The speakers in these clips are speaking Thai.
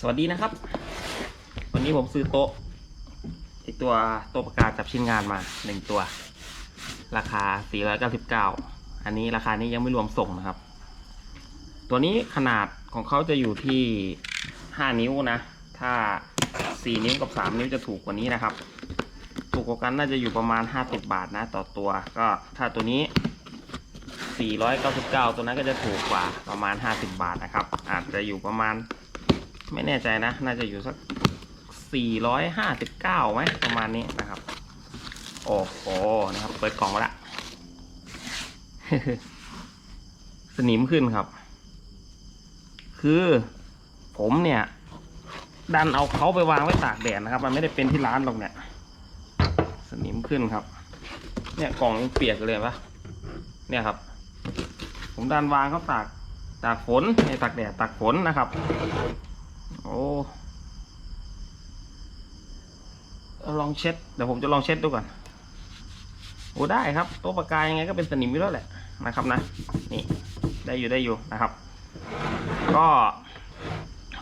สวัสดีนะครับ วันนี้ผมซื้อโต๊ะไอตัวโต๊ะประกาศจับชิ้นงานมาหนึ่งตัว ราคา 499 อันนี้ราคานี้ยังไม่รวมส่งนะครับ ตัวนี้ขนาดของเขาจะอยู่ที่ 5 นิ้วนะ ถ้า 4 นิ้วกับ 3 นิ้วจะถูกกว่านี้นะครับ ถูกกว่ากันน่าจะอยู่ประมาณ 50 บาทนะ ต่อตัวก็ถ้าตัวนี้499 ตัวนั้นก็จะถูกกว่าประมาณ 50 บาทนะครับ อาจจะอยู่ประมาณ ไม่แน่ใจนะ น่าจะอยู่สัก 459ไหมประมาณนี้นะครับ โอ้โหนะครับ เปิดกล่องมาละ สนิมขึ้นครับ คือผมเนี่ย ดันเอาเขาไปวางไว้ตากแดดนะครับ มันไม่ได้เป็นที่ร้านหรอกเนี่ย สนิมขึ้นครับ เนี่ยกล่องเปียกเลยปะเนี่ยครับ ผมดันวางเขาตากตากฝนในตากแดดตากฝนนะครับ โอ้ลองเช็ดเดี๋ยวผมจะลองเช็ดดูก่อนโอ้ได้ครับโต๊ะปากกายังไงก็เป็นสนิมอยู่แล้วแหละนะครับนะ นี่ได้อยู่ได้อยู่นะครับ ก็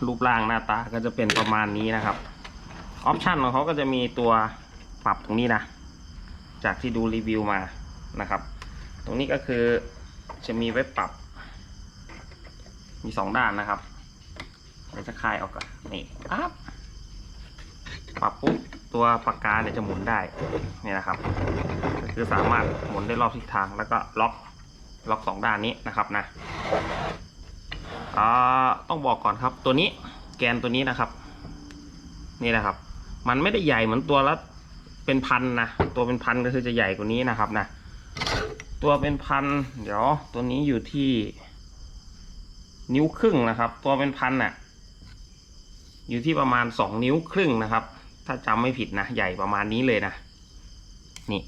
รูปร่างหน้าตาก็จะเป็นประมาณนี้นะครับออปชันของเขาก็จะมีตัวปรับตรงนี้นะ จากที่ดูรีวิวมานะครับ ตรงนี้ก็คือจะมีไว้ปรับ มีสองด้านนะครับ ดี๋ยวจะคลายออกก่อนนี่ปั๊บปรับปุ๊บตัวปากกาเนี่ยจะหมุนได้นี่นะครับก็คือสามารถหมุนได้รอบทิศทางแล้วก็ล็อกล็อกสองด้านนี้นะครับนะต้องบอกก่อนครับตัวนี้แกนตัวนี้นะครับ นี่นะครับ มันไม่ได้ใหญ่เหมือนตัวละเป็นพันนะตัวเป็นพันก็คือจะใหญ่กว่านี้นะครับนะตัวเป็นพันเดี๋ยวตัวนี้อยู่ที่นิ้วครึ่งนะครับ ตัวเป็นพันน่ะ อยู่ที่ประมาณสองนิ้วครึ่งนะครับ ถ้าจำไม่ผิดนะ ใหญ่ประมาณนี้เลยนะ นี่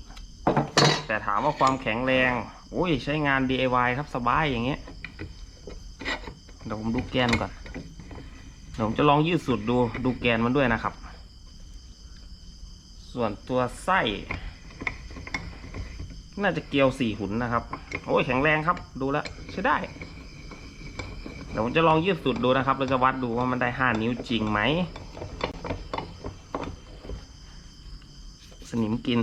แต่ถามว่าความแข็งแรงอุ้ยใช้งาน DIY ครับสบายอย่างเงี้ยเดี๋ยวผมดูแกนก่อนเดี๋ยวผมจะลองยืดสุดดูดูแกนมันด้วยนะครับ ส่วนตัวไส้ น่าจะเกลียวสี่หุนนะครับ โอ้ยแข็งแรงครับดูแล้วใช้ได้ ดี๋ยวผมจะลองยืดสุดดูนะครับ เราจะวัดดูว่ามันได้ห้านิ้วจริงไหม สนิมกิน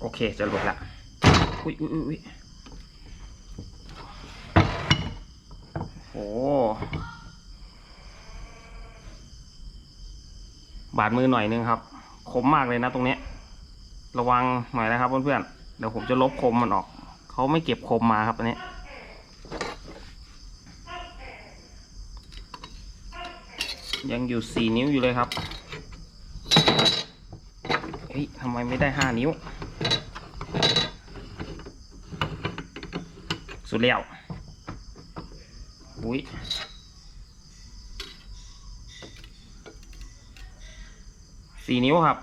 โอเคจะหลุดละ อุ้ยอุ้ยอุ้ยโอ้บาดมือหน่อยนึงครับ คมมากเลยนะตรงนี้ ระวังหน่อยนะครับเพื่อนๆ เดี๋ยวผมจะลบคมมันออก เขาไม่เก็บคมมาครับอันนี้ยังอยู่สี่นิ้วอยู่เลยครับเฮ้ยทำไมไม่ได้ห้านิ้ว สุดแล้วอุ้ยสี่นิ้วครับ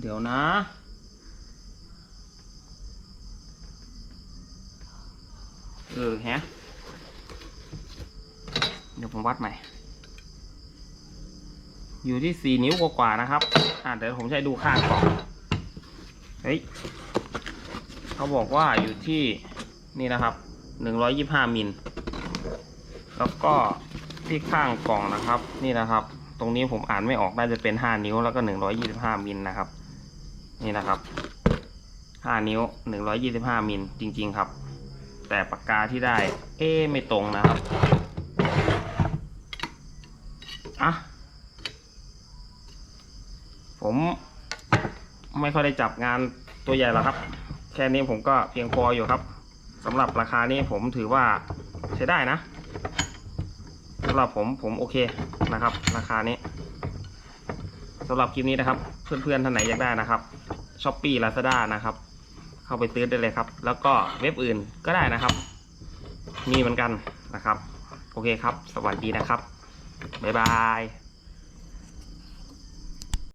เดี๋ยวนะ เออแฮะ เดี๋ยวผมวัดใหม่ อยู่ที่สี่นิ้วกว่าๆนะครับ อ่าเดี๋ยวผมจะให้ดูข้างก่อน เฮ้ย เขาบอกว่าอยู่ที่นี่นะครับหนึ่งร้อยยี่ห้ามิล แล้วก็ที่ข้างกล่องนะครับ นี่นะครับ ตรงนี้ผมอ่านไม่ออกน่าจะเป็นห้านิ้วแล้วก็หนึ่งร้อยี่สิบห้ามิลนะครับ นี่นะครับห้านิ้วหนึ่งร้อยี่สิบห้ามิลจริง ๆ ครับ แต่ปากกาที่ได้ เอ๊ไม่ตรงนะครับอะผมไม่ค่อยได้จับงานตัวใหญ่หรอกครับ แค่นี้ผมก็เพียงพออยู่ครับสำหรับราคานี้ผมถือว่าใช้ได้นะสำหรับผมผมโอเคนะครับ ราคานี้สำหรับคลิปนี้นะครับ เพื่อนๆท่านไหนอยากได้นะครับ ช้อปปี้ลาซาด้านะครับ เข้าไปซื้อได้เลยครับ แล้วก็เว็บอื่นก็ได้นะครับ มีเหมือนกันนะครับ โอเคครับ สวัสดีนะครับ บ๊ายบาย